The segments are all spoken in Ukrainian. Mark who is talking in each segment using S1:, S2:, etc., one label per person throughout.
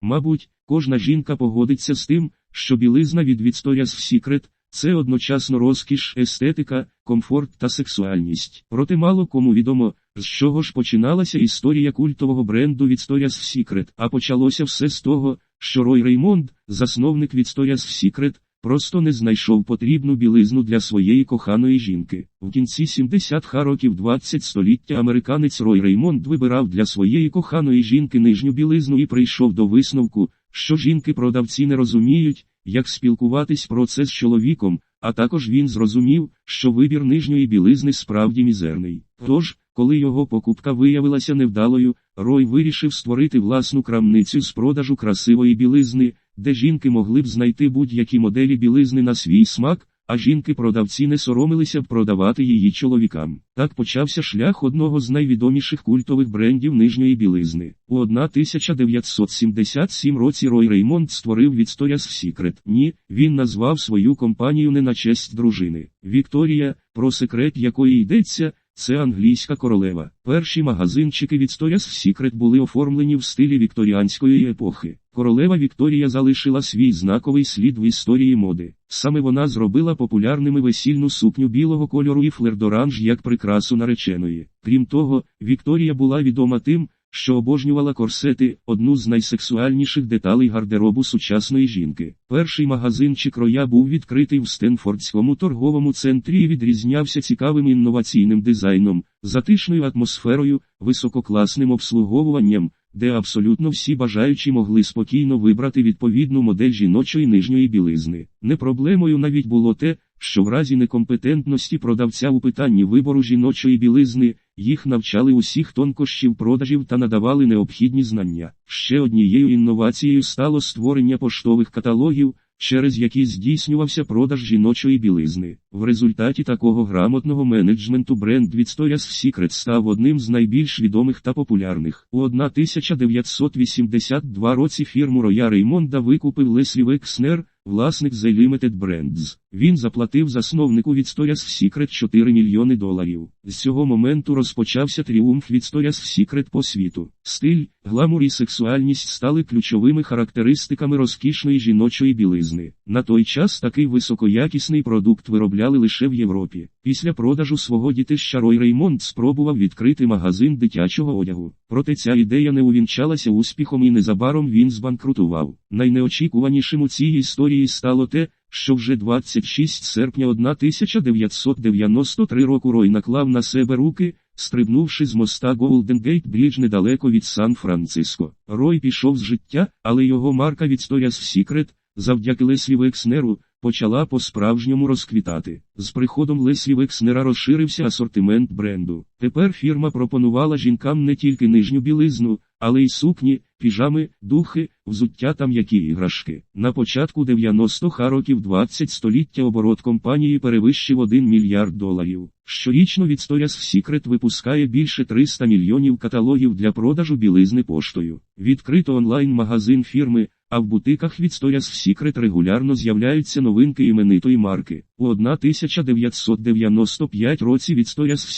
S1: Мабуть, кожна жінка погодиться з тим, що білизна від Victoria's Secret – це одночасно розкіш, естетика, комфорт та сексуальність. Проте мало кому відомо, з чого ж починалася історія культового бренду Victoria's Secret, а почалося все з того, що Рой Реймонд, засновник Victoria's Secret, просто не знайшов потрібну білизну для своєї коханої жінки. В кінці 70-х років 20 століття американець Рой Реймонд вибирав для своєї коханої жінки нижню білизну і прийшов до висновку, що жінки-продавці не розуміють, як спілкуватись про це з чоловіком, а також він зрозумів, що вибір нижньої білизни справді мізерний. Тож, коли його покупка виявилася невдалою, Рой вирішив створити власну крамницю з продажу красивої білизни, де жінки могли б знайти будь-які моделі білизни на свій смак, а жінки-продавці не соромилися б продавати її чоловікам. Так почався шлях одного з найвідоміших культових брендів нижньої білизни. У 1977 році Рой Реймонд створив Victoria's Secret. Ні, він назвав свою компанію не на честь дружини. Вікторія, про секрет якої йдеться, це англійська королева. Перші магазинчики від Victoria's Secret були оформлені в стилі вікторіанської епохи. Королева Вікторія залишила свій знаковий слід в історії моди. Саме вона зробила популярними весільну сукню білого кольору і флердоранж як прикрасу нареченої. Крім того, Вікторія була відома тим, що обожнювала корсети, одну з найсексуальніших деталей гардеробу сучасної жінки. Перший магазинчик роя був відкритий в Стенфордському торговому центрі і відрізнявся цікавим інноваційним дизайном, затишною атмосферою, висококласним обслуговуванням, де абсолютно всі бажаючі могли спокійно вибрати відповідну модель жіночої нижньої білизни. Не проблемою навіть було те, що в разі некомпетентності продавця у питанні вибору жіночої білизни, їх навчали усіх тонкощів продажів та надавали необхідні знання. Ще однією інновацією стало створення поштових каталогів, через які здійснювався продаж жіночої білизни. В результаті такого грамотного менеджменту бренд Victoria's Secret став одним з найбільш відомих та популярних. У 1982 році фірму Роя Реймонда викупив Леслі Векснер, власник The Limited Brands. Він заплатив засновнику Victoria's Secret 4 мільйони доларів. З цього моменту розпочався тріумф Victoria's Secret по світу. Стиль, гламур і сексуальність стали ключовими характеристиками розкішної жіночої білизни. На той час такий високоякісний продукт виробляли лише в Європі. Після продажу свого дітища Рой Реймонд спробував відкрити магазин дитячого одягу. Проте ця ідея не увінчалася успіхом і незабаром він збанкрутував. Найнеочікуванішим у цій історії стало те, що вже 26 серпня 1993 року Рой наклав на себе руки, стрибнувши з моста Голден Гейт Брідж недалеко від Сан-Франциско. Рой пішов з життя, але його марка Victoria's Secret, завдяки Леслі Векснеру, почала по-справжньому розквітати. З приходом Леслі Векснера розширився асортимент бренду. Тепер фірма пропонувала жінкам не тільки нижню білизну, але й сукні, піжами, духи, взуття та м'які іграшки. На початку 90-х років 20 століття оборот компанії перевищив 1 мільярд доларів. Щорічно Victoria's Secret випускає більше 300 мільйонів каталогів для продажу білизни поштою. Відкрито онлайн-магазин фірми, а в бутиках Victoria's Secret регулярно з'являються новинки іменитої марки. У 1995 році в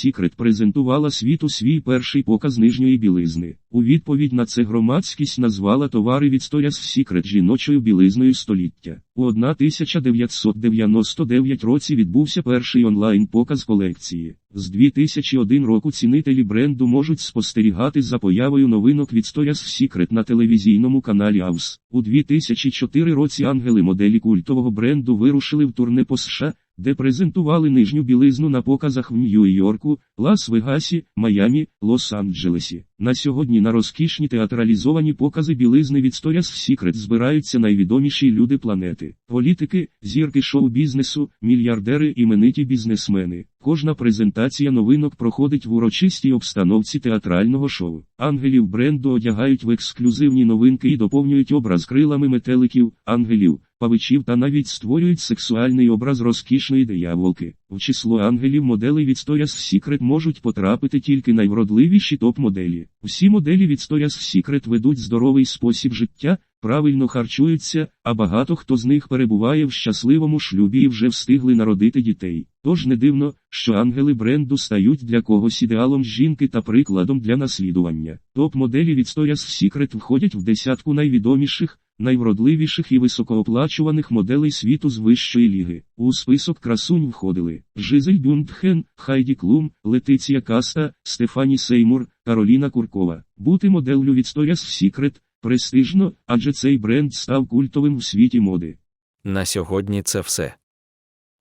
S1: Secret презентувала світу свій перший показ нижньої білизни. У відповідь на це громадськість назвала товари Victoria's Secret жіночою білизною століття. У 1999 році відбувся перший онлайн-показ колекції. З 2001 року цінителі бренду можуть спостерігати за появою новинок від Victoria's Secret на телевізійному каналі AVS. У 2004 році ангели моделі культового бренду вирушили в турне по США, де презентували нижню білизну на показах в Нью-Йорку, Лас-Вегасі, Майамі, Лос-Анджелесі. На сьогодні на розкішні театралізовані покази білизни від Victoria's Secret збираються найвідоміші люди планети, політики, зірки шоу-бізнесу, мільярдери імениті бізнесмени. Кожна презентація новинок проходить в урочистій обстановці театрального шоу. Ангелів бренду одягають в ексклюзивні новинки і доповнюють образ крилами метеликів, ангелів, павичів та навіть створюють сексуальний образ розкішної дияволки. В число ангелів моделей від Victoria's Secret можуть потрапити тільки найвродливіші топ-моделі. Всі моделі від Victoria's Secret ведуть здоровий спосіб життя, правильно харчуються, а багато хто з них перебуває в щасливому шлюбі і вже встигли народити дітей. Тож не дивно, що ангели бренду стають для когось ідеалом жінки та прикладом для наслідування. Топ-моделі Victoria's Secret входять в десятку найвідоміших, найвродливіших і високооплачуваних моделей світу з вищої ліги. У список красунь входили Жизель Бюндхен, Хайді Клум, Летиція Каста, Стефані Сеймур, Кароліна Куркова. Бути моделлю Victoria's Secret престижно, адже цей бренд став культовим в світі моди.
S2: На сьогодні це все.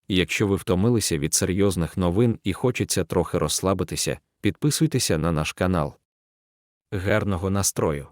S2: Якщо ви втомилися від серйозних новин і хочеться трохи розслабитися, підписуйтеся на наш канал. Гарного настрою!